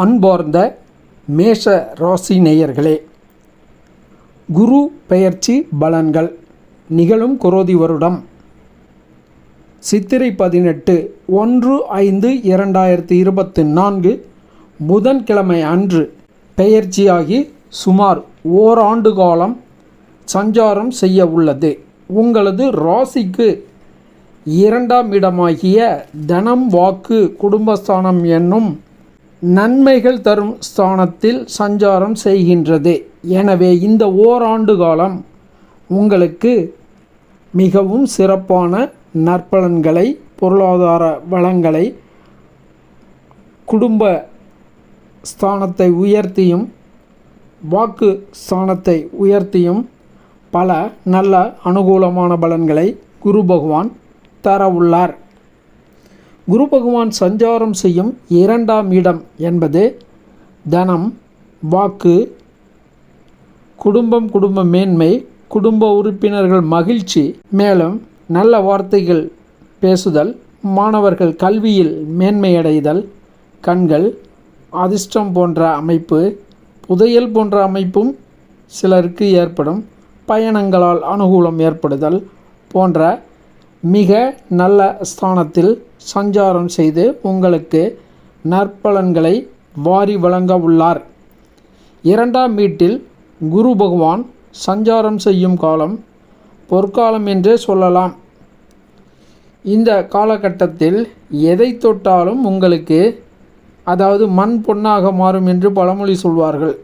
அன்பார்ந்த மேஷ ராசி நேயர்களே குரு பெயர்ச்சி பலன்கள் நிகழும் குரோதி வருடம். சித்திரை பதினெட்டு ஒன்று ஐந்து இரண்டாயிரத்தி இருபத்தி நான்கு புதன்கிழமை அன்று பெயர்ச்சியாகி சுமார் ஓராண்டு காலம் சஞ்சாரம் செய்ய உள்ளது. உங்களது ராசிக்கு இரண்டாம் இடமாகிய தனம் வாக்கு குடும்பஸ்தானம் என்னும் நன்மைகள் தரும் ஸ்தானத்தில் சஞ்சாரம் செய்கின்றது. எனவே இந்த ஓராண்டு காலம் உங்களுக்கு மிகவும் சிறப்பான நற்பலன்களை பொருளாதார வளங்களை குடும்ப ஸ்தானத்தை உயர்த்தியும் வாக்கு ஸ்தானத்தை உயர்த்தியும் பல நல்ல அனுகூலமான பலன்களை குரு பகவான் தர உள்ளார். குரு பகவான் சஞ்சாரம் செய்யும் இரண்டாம் இடம் என்பது தனம் வாக்கு குடும்பம் குடும்ப மேன்மை குடும்ப உறுப்பினர்கள் மகிழ்ச்சி. மேலும் நல்ல வார்த்தைகள் பேசுதல் மாணவர்கள் கல்வியில் மேன்மையடைதல் கண்கள் அதிர்ஷ்டம் போன்ற அமைப்பு புதையல் போன்ற அமைப்பும் சிலருக்கு ஏற்படும். பயணங்களால் அனுகூலம் ஏற்படுதல் போன்ற மிக நல்ல ஸ்தானத்தில் சஞ்சாரம் செய்து உங்களுக்கு நற்பலன்களை வாரி வழங்க உள்ளார். இரண்டாம் வீட்டில் குரு பகவான் சஞ்சாரம் செய்யும் காலம் பொற்காலம் என்றே சொல்லலாம். இந்த காலகட்டத்தில் எதை தொட்டாலும் உங்களுக்கு அதாவது மண் பொன்னாக மாறும் என்று பழமொழி சொல்வார்கள்.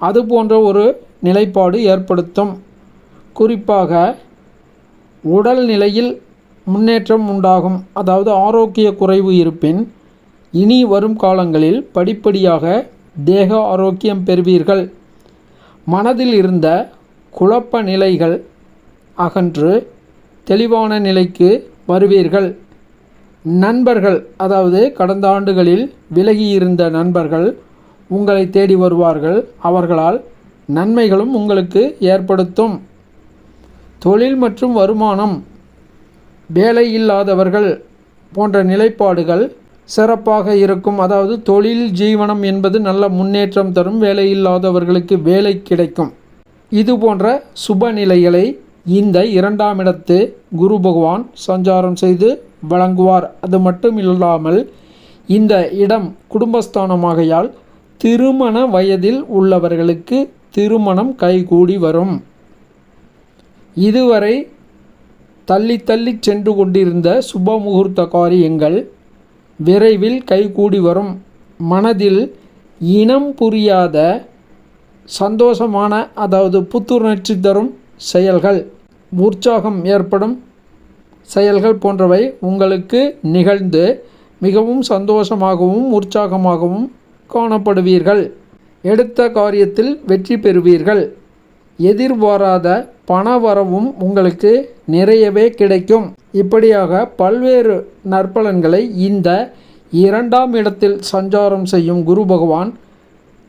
அது போன்ற ஒரு நிலைப்பாடு ஏற்படுத்தும். குறிப்பாக உடல் நிலையில் முன்னேற்றம் உண்டாகும். அதாவது ஆரோக்கிய குறைவு இருப்பின் இனி வரும் காலங்களில் படிப்படியாக தேக ஆரோக்கியம் பெறுவீர்கள். மனதில் இருந்த குழப்ப நிலைகள் அகன்று தெளிவான நிலைக்கு வருவீர்கள். நண்பர்கள் அதாவது கடந்த ஆண்டுகளில் விலகியிருந்த நண்பர்கள் உங்களை தேடி வருவார்கள். அவர்களால் நன்மைகளும் உங்களுக்கு ஏற்படுத்தும். தொழில் மற்றும் வருமானம் வேலை இல்லாதவர்கள் போன்ற நிலைப்பாடுகள் சிறப்பாக இருக்கும். அதாவது தொழில் ஜீவனம் என்பது நல்ல முன்னேற்றம் தரும். வேலை இல்லாதவர்களுக்கு வேலை கிடைக்கும். இது போன்ற சுப நிலைகளை இந்த இரண்டாம் இடத்து குரு பகவான் சஞ்சாரம் செய்து வழங்குவார். அது மட்டும் இல்லாமல் இந்த இடம் குடும்பஸ்தானமாகையால் திருமண வயதில் உள்ளவர்களுக்கு திருமணம் கைகூடி வரும். இதுவரை தள்ளி தள்ளி சென்று கொண்டிருந்த சுப முகூர்த்த காரியங்கள் விரைவில் கைகூடி வரும். மனதில் இனம் புரியாத சந்தோஷமான அதாவது புத்துணர்ச்சி தரும் செயல்கள் உற்சாகம் ஏற்படும் செயல்கள் போன்றவை உங்களுக்கு நிகழ்ந்து மிகவும் சந்தோஷமாகவும் உற்சாகமாகவும் காணப்படுவீர்கள். எடுத்த காரியத்தில் வெற்றி பெறுவீர்கள். எதிர்பாராத பணவரவும் உங்களுக்கு நிறையவே கிடைக்கும். இப்படியாக பல்வேறு நற்பலன்களை இந்த இரண்டாம் இடத்தில் சஞ்சாரம் செய்யும் குரு பகவான்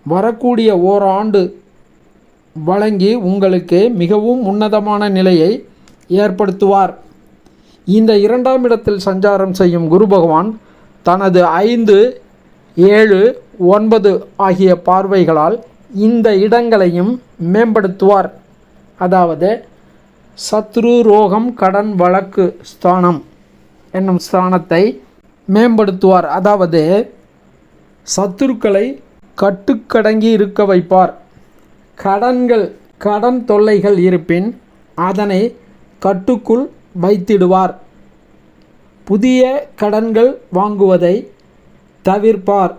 வரக்கூடிய ஓராண்டு வழங்கி உங்களுக்கு மிகவும் உன்னதமான நிலையை ஏற்படுத்துவார். இந்த இரண்டாம் இடத்தில் சஞ்சாரம் செய்யும் குரு பகவான் தனது ஐந்து ஏழு ஒன்பது ஆகிய பார்வைகளால் இந்த இடங்களையும் மேம்படுத்துவார். அதாவது சத்ரு ரோகம் கடன் வழக்கு ஸ்தானம் என்னும் ஸ்தானத்தை மேம்படுத்துவார். அதாவது சத்துருக்களை கட்டுக்கடங்கி இருக்க வைப்பார். கடன்கள் கடன் தொல்லைகள் இருப்பின் அதனை கட்டுக்குள் வைத்திடுவார். புதிய கடன்கள் வாங்குவதை தவிர்ப்பார்.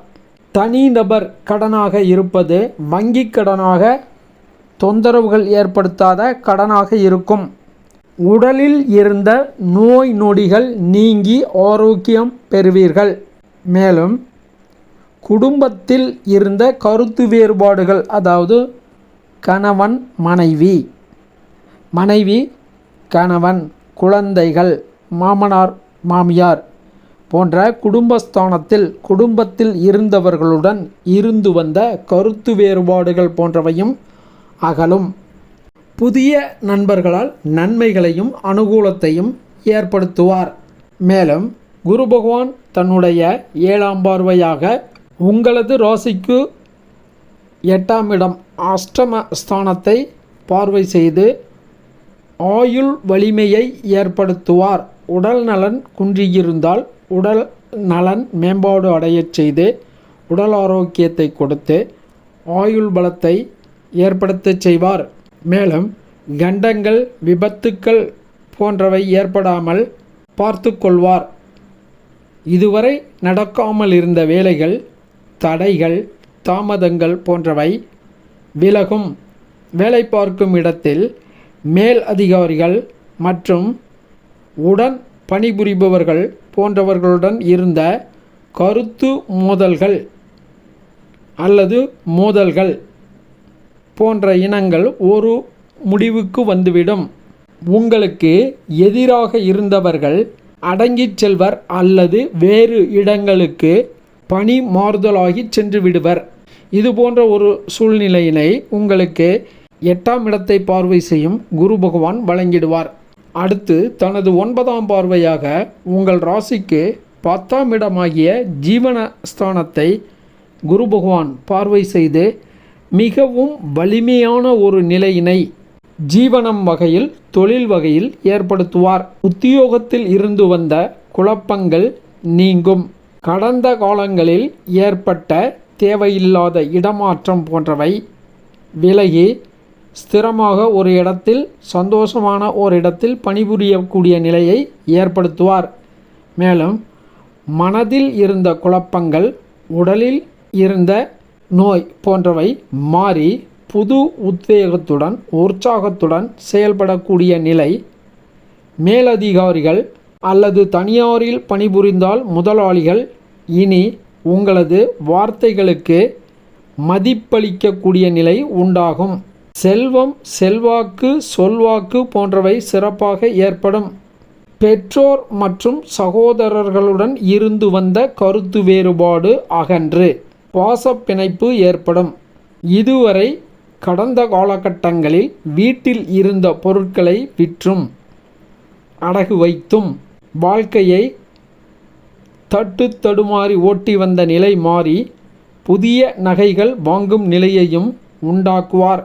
தனிநபர் கடனாக இருப்பது வங்கி கடனாக தொந்தரவுகள் ஏற்படுத்தாத கடனாக இருக்கும். உடலில் இருந்த நோய் நொடிகள் நீங்கி ஆரோக்கியம் பெறுவீர்கள். மேலும் குடும்பத்தில் இருந்த கருத்து வேறுபாடுகள் அதாவது கணவன் மனைவி. மனைவி கணவன் குழந்தைகள் மாமனார் மாமியார். போன்ற குடும்பஸ்தானத்தில் குடும்பத்தில் இருந்தவர்களுடன் இருந்து வந்த கருத்து வேறுபாடுகள் போன்றவையும் அகலும். புதிய நண்பர்களால் நன்மைகளையும் அனுகூலத்தையும் ஏற்படுத்துவார். மேலும் குரு பகவான் தன்னுடைய ஏழாம் பார்வையாக உங்களது ராசிக்கு எட்டாம் இடம் அஷ்டம ஸ்தானத்தை பார்வை செய்து ஆயுள் வலிமையை ஏற்படுத்துவார். உடல் நலன் குன்றியிருந்தால் உடல் நலன் மேம்பாடு அடையச் செய்து உடல் ஆரோக்கியத்தை கொடுத்து ஆயுள் பலத்தை ஏற்படுத்தச் செய்வார். மேலும் கண்டங்கள் விபத்துக்கள் போன்றவை ஏற்படாமல் பார்த்து கொள்வார். இதுவரை நடக்காமல் இருந்த வேலைகள் தடைகள் தாமதங்கள் போன்றவை விலகும். வேலை பார்க்கும் இடத்தில் மேல் அதிகாரிகள் மற்றும் உடன் பணிபுரிபவர்கள் போன்றவர்களுடன் இருந்த கருத்து மோதல்கள் அல்லது மோதல்கள் போன்ற இனங்கள் ஒரு முடிவுக்கு வந்துவிடும். உங்களுக்கு எதிராக இருந்தவர்கள் அடங்கிச் செல்வர் அல்லது வேறு இடங்களுக்கு பணி மாறுதலாகி சென்று விடுவர். இது போன்ற ஒரு சூழ்நிலையினை உங்களுக்கு எட்டாம் இடத்தை பார்வை செய்யும் குரு பகவான் வழங்கிடுவார். அடுத்து தனது ஒன்பதாம் பார்வையாக உங்கள் ராசிக்கு பத்தாம் இடமாகிய ஜீவன ஸ்தானத்தை குரு பகவான் பார்வை செய்து மிகவும் வலிமையான ஒரு நிலையினை ஜீவனம் வகையில் தொழில் வகையில் ஏற்படுத்துவார். உத்தியோகத்தில் இருந்து வந்த குழப்பங்கள் நீங்கும். கடந்த காலங்களில் ஏற்பட்ட தேவையில்லாத இடமாற்றம் போன்றவை விலகி ஸ்திரமாக ஒரு இடத்தில் சந்தோஷமான ஒரு இடத்தில் பணிபுரியக்கூடிய நிலையை ஏற்படுத்துவார். மேலும் மனதில் இருந்த குழப்பங்கள் உடலில் இருந்த நோய் போன்றவை மாறி புது உத்வேகத்துடன் உற்சாகத்துடன் செயல்படக்கூடிய நிலை மேலதிகாரிகள் அல்லது தனியாரில் பணிபுரிந்தால் முதலாளிகள் இனி உங்களது வார்த்தைகளுக்கு மதிப்பளிக்கக்கூடிய நிலை உண்டாகும். செல்வம் செல்வாக்கு சொல்வாக்கு போன்றவை சிறப்பாக ஏற்படும். பெற்றோர் மற்றும் சகோதரர்களுடன் இருந்து வந்த கருத்து வேறுபாடு அகன்று பாசப்பிணைப்பு ஏற்படும். இதுவரை கடந்த காலகட்டங்களில் வீட்டில் இருந்த பொருட்களை விற்றும் அடகு வைத்தும் வாழ்க்கையை தட்டு தடுமாறி ஓட்டி வந்த நிலை மாறி புதிய நகைகள் வாங்கும் நிலையையும் உண்டாக்குவார்.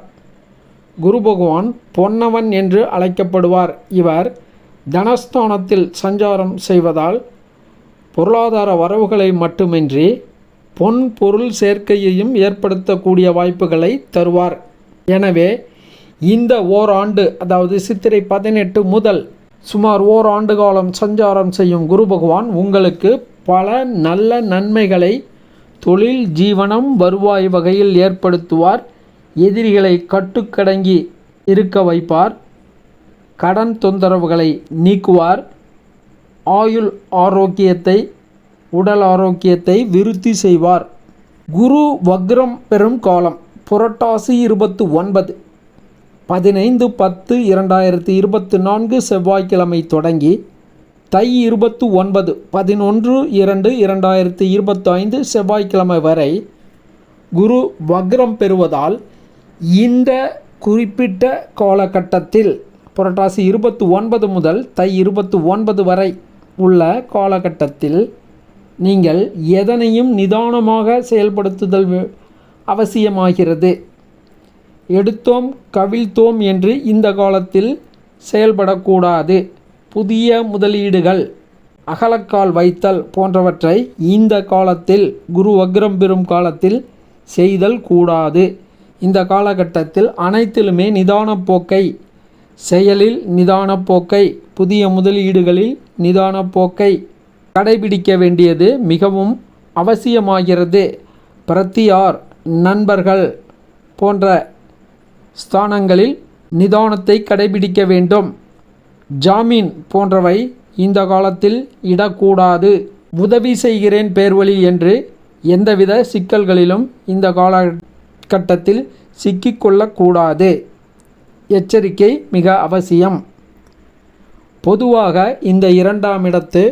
குரு பகவான் பொன்னவன் என்று அழைக்கப்படுவார். இவர் தனஸ்தானத்தில் சஞ்சாரம் செய்வதால் பொருளாதார வரவுகளை மட்டுமின்றி பொன் பொருள் சேர்க்கையையும் ஏற்படுத்தக்கூடிய வாய்ப்புகளை தருவார். எனவே இந்த ஓராண்டு அதாவது சித்திரை பதினெட்டு முதல் சுமார் ஓராண்டு காலம் சஞ்சாரம் செய்யும் குரு பகவான் உங்களுக்கு பல நல்ல நன்மைகளை தொழில் ஜீவனம் வருவாய் வகையில் ஏற்படுத்துவார். எதிரிகளை கட்டுக்கடங்கி இருக்க வைப்பார். கடன் தொந்தரவுகளை நீக்குவார். ஆயுள் ஆரோக்கியத்தை உடல் ஆரோக்கியத்தை விருத்தி செய்வார். குரு வக்ரம் பெறும் காலம் புரட்டாசி இருபத்து ஒன்பது பதினைந்து பத்து இரண்டாயிரத்தி இருபத்தி நான்கு செவ்வாய்க்கிழமை தொடங்கி தை இருபத்து ஒன்பது பதினொன்று இரண்டு இரண்டாயிரத்தி இருபத்தி ஐந்து செவ்வாய்க்கிழமை வரை குரு வக்ரம் பெறுவதால் இந்த குறிப்பிட்ட காலகட்டத்தில் புரட்டாசி இருபத்து ஒன்பது முதல் தை இருபத்து ஒன்பது வரை உள்ள காலகட்டத்தில் நீங்கள் எதனையும் நிதானமாக செயல்படுத்துதல் அவசியமாகிறது. எடுத்தோம் கவிழ்த்தோம் என்று இந்த காலத்தில் செயல்படக்கூடாது. புதிய முதலீடுகள் அகலக்கால் வைத்தல் போன்றவற்றை இந்த காலத்தில் குரு வக்ரம் பெறும் காலத்தில் செய்தல் கூடாது. இந்த காலகட்டத்தில் அனைத்திலுமே நிதான போக்கை செயலில் நிதான போக்கை புதிய முதலீடுகளில் நிதான போக்கை கடைபிடிக்க வேண்டியது மிகவும் அவசியமாகிறது. பிரத்தியார் நண்பர்கள் போன்ற ஸ்தானங்களில் நிதானத்தை கடைபிடிக்க வேண்டும். ஜாமீன் போன்றவை இந்த காலத்தில் இடக்கூடாது. உதவி செய்கிறேன் பேர்வழி என்று எந்தவித சிக்கல்களிலும் இந்த கால காலகட்டத்தில் சிக்கிக்கொள்ளக்கூடாது. எச்சரிக்கை மிக அவசியம். பொதுவாக இந்த இரண்டாம் இடத்து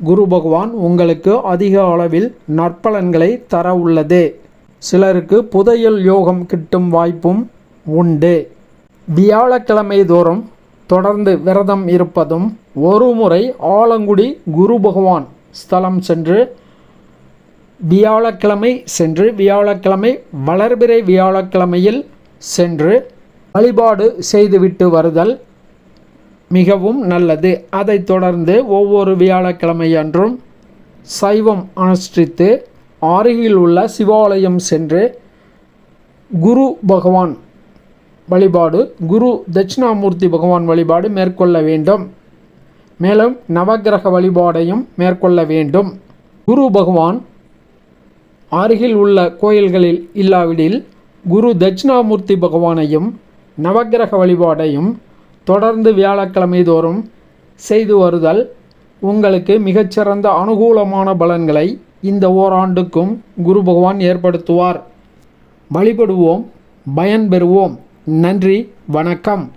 குரு பகவான் உங்களுக்கு அதிக அளவில் நற்பலன்களை தர உள்ளது. சிலருக்கு புதையல் யோகம் கிட்டும் வாய்ப்பும் உண்டு. வியாழக்கிழமை தோறும் தொடர்ந்து விரதம் இருப்பதும் ஒருமுறை ஆலங்குடி குரு பகவான் ஸ்தலம் சென்று வியாழக்கிழமை சென்று வியாழக்கிழமை வளர்பிறை வியாழக்கிழமையில் சென்று வழிபாடு செய்துவிட்டு வருதல் மிகவும் நல்லது. அதைத் தொடர்ந்து ஒவ்வொரு வியாழக்கிழமை அன்றும் சைவம் அனுஷ்டித்து அருகில் உள்ள சிவாலயம் சென்று குரு பகவான் வழிபாடு குரு தட்சிணாமூர்த்தி பகவான் வழிபாடு மேற்கொள்ள வேண்டும். மேலும் நவக்கிரக வழிபாடையும் மேற்கொள்ள வேண்டும். குரு பகவான் அருகில் உள்ள கோயில்களில் இல்லாவிடில் குரு தட்சிணாமூர்த்தி பகவானையும் நவக்கிரக வழிபாடையும் தொடர்ந்து வியாழக்கிழமை தோறும் செய்து வருதல் உங்களுக்கு மிகச்சிறந்த அனுகூலமான பலன்களை இந்த ஓராண்டுக்கும் குரு பகவான் ஏற்படுத்துவார். வழிபடுவோம் பயன்பெறுவோம். நன்றி வணக்கம்.